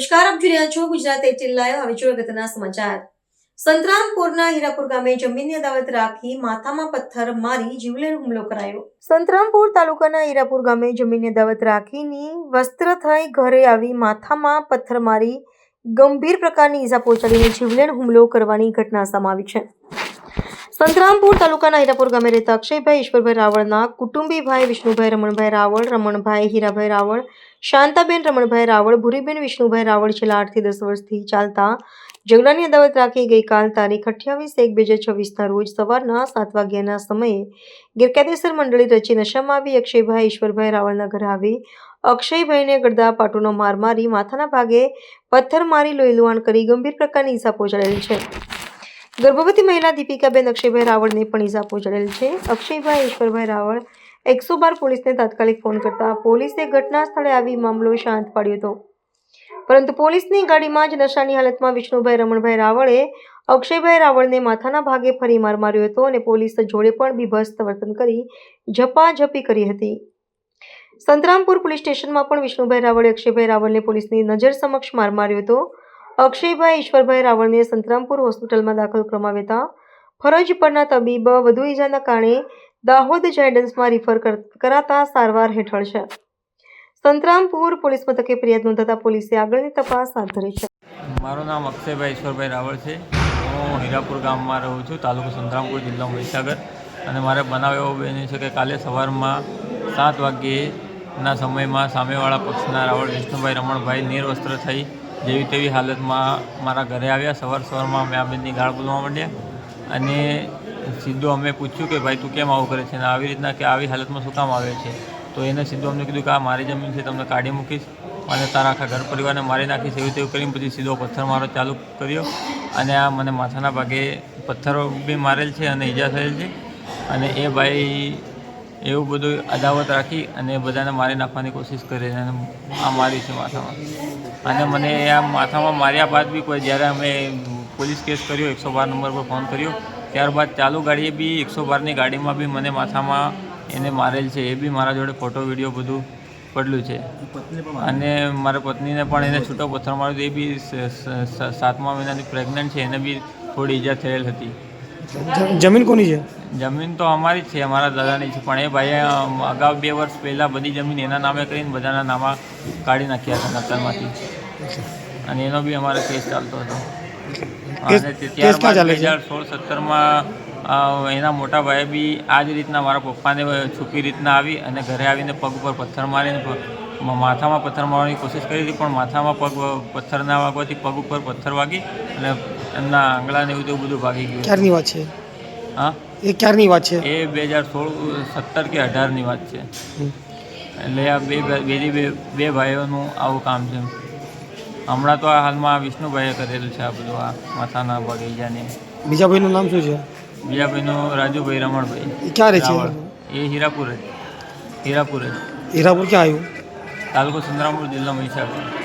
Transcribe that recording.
નમસ્કાર, આપ જોઈ રહ્યા છો ગુજરાત એટીન લાઈવ. હવે જોઈએ અગત્યના સમાચાર. સંતરામપુરના હીરાપુર ગામે જમીનની અદાવત રાખી માથામાં પથ્થર મારી જીવલેણ હુમલો કરાયો. સંતરામપુર તાલુકાના હીરાપુર ગામે જમીનની અદાવત રાખીની વસ્ત્ર થઈ ઘરે આવી માથામાં પથ્થર મારી ગંભીર પ્રકારની ઈજા પહોંચાડીને જીવલેણ હુમલો કરવાની ઘટના સમાવી છે. સંતરામપુર તાલુકાના હીરાપુર ગામે રહેતા અક્ષયભાઈ ઈશ્વરભાઈ રાવળના કુટુંબીભાઈ વિષ્ણુભાઈ રમણભાઈ રાવળ, રમણભાઈ હીરાભાઈ રાવળ, શાંતાબેન રમણભાઈ રાવળ, ભૂરીબેન વિષ્ણુભાઈ રાવળ છેલ્લા આઠથી દસ વર્ષથી ચાલતા ઝઘડાની અદાવત રાખી ગઈકાલ તારીખ અઠ્યાવીસ એક બે હજાર છવ્વીસના રોજ સવારના સાત વાગ્યાના સમયે ગેરકાયદેસર મંડળી રચી નશામાં આવી અક્ષયભાઈ ઈશ્વરભાઈ રાવળના ઘરે આવી અક્ષયભાઈને ગળદા પાટોનો માર મારી માથાના ભાગે પથ્થર મારી લોહી લુહાણ કરી ગંભીર પ્રકારની ઈજા પહોંચાડેલ છે. ગર્ભવતી મહિલા દીપિકાબેન અક્ષયભાઈ રાવળને પણ ઈજા પહોંચાડેલ છે. અક્ષયભાઈ, ઈશ્વરભાઈ રાવળ, એકસો બાર પોલીસને તાત્કાલિક ફોન કરતા પોલીસે ઘટના સ્થળે આવી મામલો શાંત પાડ્યો હતો. પરંતુ પોલીસની ગાડીમાં જ નશાની હાલતમાં વિષ્ણુભાઈ રમણભાઈ રાવળે અક્ષયભાઈ રાવળને માથાના ભાગે ફરી માર માર્યો હતો અને પોલીસ જોડે પણ બીભસ્ત વર્તન કરી ઝપાઝપી કરી હતી. સંતરામપુર પોલીસ સ્ટેશનમાં પણ વિષ્ણુભાઈ રાવળે અક્ષયભાઈ રાવળને પોલીસની નજર સમક્ષ માર માર્યો હતો. અક્ષયભાઈ, ઈશ્વરભાઈ રાવળને સંતરામપુર હોસ્પિટલમાં દાખલ કરવામાં આવ્યા ફરજ પરના તબીબ વધુ ઈજાના કારણે દાહોદ જાયડન્સમાં રિફર કર- કરાતા સારવાર હેઠળ છે. સંતરામપુર પોલીસ મથકે ફરિયાદ નોંધાતા પોલીસે આગળની તપાસ હાથ ધરી છે. મારું નામ અક્ષયભાઈ, ઈશ્વરભાઈ રાવળ છે. હું હીરાપુર ગામમાં રહું છું, તાલુકો સંતરામપુર જિલ્લો મહીસાગર. અને મારે બનાવ એવો બન્યો છે કે કાલે સવારમાં સાત વાગ્યેના સમયમાં સામેવાળા પક્ષના રાવળ, વિષ્ણુભાઈ રમણભાઈ નિર્વસ્ત્ર થઈ જેવી તેવી હાલતમાં મારા ઘરે આવ્યા. સવાર સવારમાં અમે આ ગાળ બોલવા માંડ્યા અને સીધું અમે પૂછ્યું કે, ભાઈ, તું કેમ આવું કરે છે? અને આવી રીતના કે આવી હાલતમાં શું કામ આવે છે? તો એને સીધું અમને કીધું કે, આ મારી જમીન છે, તમને કાઢી મૂકીશ. અને તારા આખા ઘર પરિવારને મારી નાખીશ. એવું તેવું કરીને પછી સીધો પથ્થર મારો ચાલુ કર્યો અને આ મને માથાના ભાગે પથ્થરો બી મારેલ છે અને ઈજા થયેલ છે. અને એ ભાઈ એવું બધું અદાવત રાખી અને બધાને મારી નાખવાની કોશિશ કરી અને આ મારી છે માથામાં. અને મને આ માથામાં માર્યા બાદ બી કોઈ જ્યારે અમે પોલીસ કેસ કર્યો, એકસો બાર નંબર પર ફોન કર્યો, ત્યારબાદ ચાલુ ગાડીએ બી એકસો બારની ગાડીમાં બી મને માથામાં એને મારેલ છે. એ બી મારા જોડે ફોટો, વીડિયો બધું પડેલું છે. અને મારા પત્નીને પણ એને છૂટો પથ્થર માર્યો એ બી સાતમા મહિનાની પ્રેગ્નન્ટ છે. એને બી થોડી ઈજા થયેલ હતી. જમીન કોની છે? જમીન તો અમારી જ છે અમારા દાદાની છે. પણ એ ભાઈએ અગાઉ બે વર્ષ પહેલાં બધી જમીન એના નામે કરીને બધાના નામા કાઢી નાખ્યા હતા નક્કરમાંથી અને એનો બી અમારો કેસ ચાલતો હતો. અને ત્યારબાદ બે હજાર સોળ સત્તરમાં એના મોટા ભાઈએ બી આ જ રીતના મારા પપ્પાને છુપી રીતના આવી અને ઘરે આવીને પગ ઉપર પથ્થર મારીને માથામાં પથ્થર મારવાની કોશિશ કરી હતી પણ માથામાં પગ પથ્થર ના વાગવાથી પગ ઉપર પથ્થર વાગી અને એમના આંગળાને એવું તેવું બધું ભાગી ગયું ક્યારની વાત છે? હા? એ ક્યારની વાત છે? એ બે હજાર સોળ સત્તર કે અઢારની વાત છે. એટલે આ બે બેની બે બે ભાઈઓનું આવું કામ છે. હમણાં તો આ હાલમાં વિષ્ણુભાઈએ કરેલું છે આ બધું આ માથાના બગીચાને. બીજા ભાઈનું નામ શું છે? બીજા ભાઈનું રાજુભાઈ રમણભાઈ. ક્યાં રહે છે? એ હીરાપુર હીરાપુર હીરાપુર ક્યાં આવ્યું? તાલુકો સુંદરામપુર જિલ્લામાં મહીસાગર